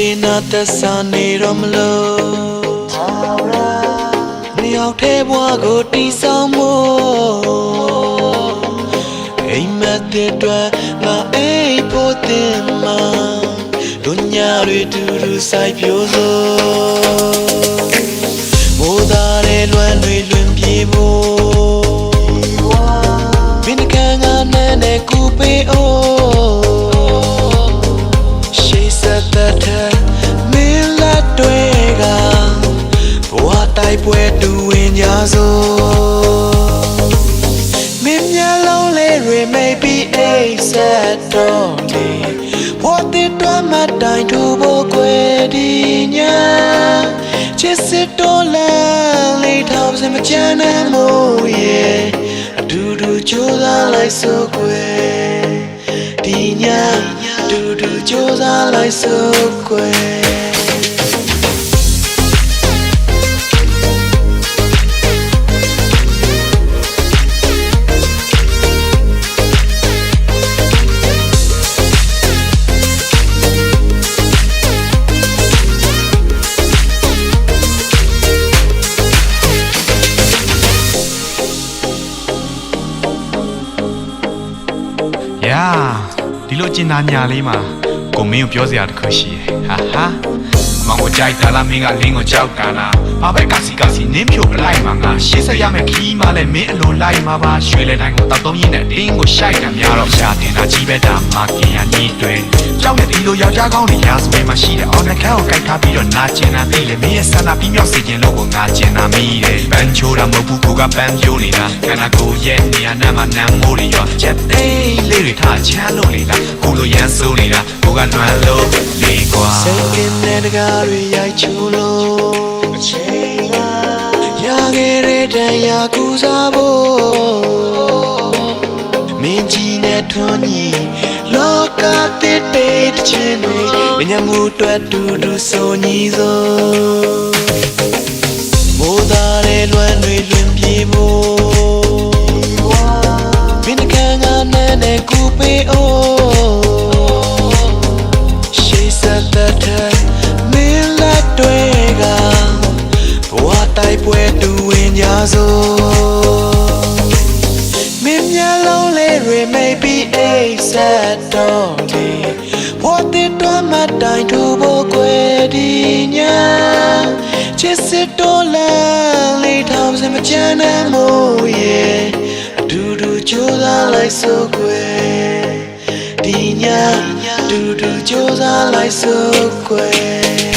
ပေးနာသက်စာနေတော့မလို့နှစ်ယောက်ထဲဘဝကိုတီးဆောင်မို့အိမ်မက်တဲ့အတွက်ငါအိမ်ဖို့တင်မှာတို့ညာတွေတူတူဆိုင်ပြိုးစို့မိုးသားတဲ့လွမ်းတွေလွင်ပြေဖို့မင်းကငါနဲ့နဲ့ကူပေးအိုးရှိ မင်းလက်တွေကဘဝတိုက်ပွဲတူဝင်ကြစို့မင်းမျက်လုံးလေးတွေမိတ်ပြီးအိတ်ဆက်တော့လေဘောတစ်တွမ်းမတိုင်ထူဖို့ကွယ်ဒီညာချစ်စစ်တော်လန်လေးထောင်စမချမ်းနဲ့မို့ရဲ့အတူတူကြိုးစားလိုက်စို့ကွယ်ဒီညာအ တူတူကြိုးစားလိုက်စို့ကွယ်။ယာ လိုကျင်နာညာလေးမှာကိုမင်းကိုပြောစရာတစ်ခုရှိရဲ့။ဟာဟာမောင်ကိုကြိုက်တာလားမင်းကလင်းကိုကြောက်တာလား။ဘာပဲကစီကစီနင်းဖြိုပလိုက်မှာငါရှေ့ဆက်ရမယ်ခီးမှလည်းမင်းအလိုလိုက်မှာပါရွှေလဲတိုင်းကိုတောက်သုံးရင်းနဲ့တင်းကိုရှိုက်တာများတော့ရှာတင်တာကြီးပဲဒါမှကင်ရနေတွေ။ကြောက်တဲ့ဒီလိုယောက်ျားကောင်းတွေရာစပယ်မှာရှိတဲ့အော်နခါကိုကြိုက်ထားပြီးတော့နာကျင်တာသိလေမင်းရဲ့ဆန္ဒပြီးမြောက်စေခြင်းလို့ကိုငါကျင်တာမိတယ်။ပန်းချိုးတာမဟုတ်ဘူးကိုကပန်းပြိုးနေတာခန္ဓာကိုယ်ရဲ့နေရာနာမှာနမ်းမိုးတွေရောချက်သိမ်းလေး တွေထားချမ်းလို့လေလားကိုလိုရန်ဆိုးနေတာကိုကနွမ်းလို့လေကွာစိတ်ကင်းတဲ့တကားတွေရိုက်ချူလို့အချိန်လာရခဲ့တဲ့တန်ရာကူစားဖို့မင်းကြီးနဲ့ထွန်းညီလောကတစ်တဲ့တစ်ချင်းတွေမညမှုအတွက်တူတူဆိုညီစို့မိုးသားတဲ့လွမ်းတွေလွင်ပြေဖို့ နဲ့နဲ့ကူပေးအိုးရှိစတဲ့တဲ့မင်းလက်တွေကဘဝတိုက်ပွဲတူဝင်ကြစို့မင်းမျက်လုံးလေးတွေမိတ်ပြီးအိတ်ဆက်တော့လေဘောတစ်တွမ်းမတိုင်ထူဖို့ကွယ်ဒီညာချစ်စစ်တော်လန်လေးထောင်စမချမ်းနဲ့မို့ရဲ့အတူတူကြိုးစားလိုက်စို့ကွယ်ဒီည တူတူကြိုးစားလိုက်စို့ကွယ်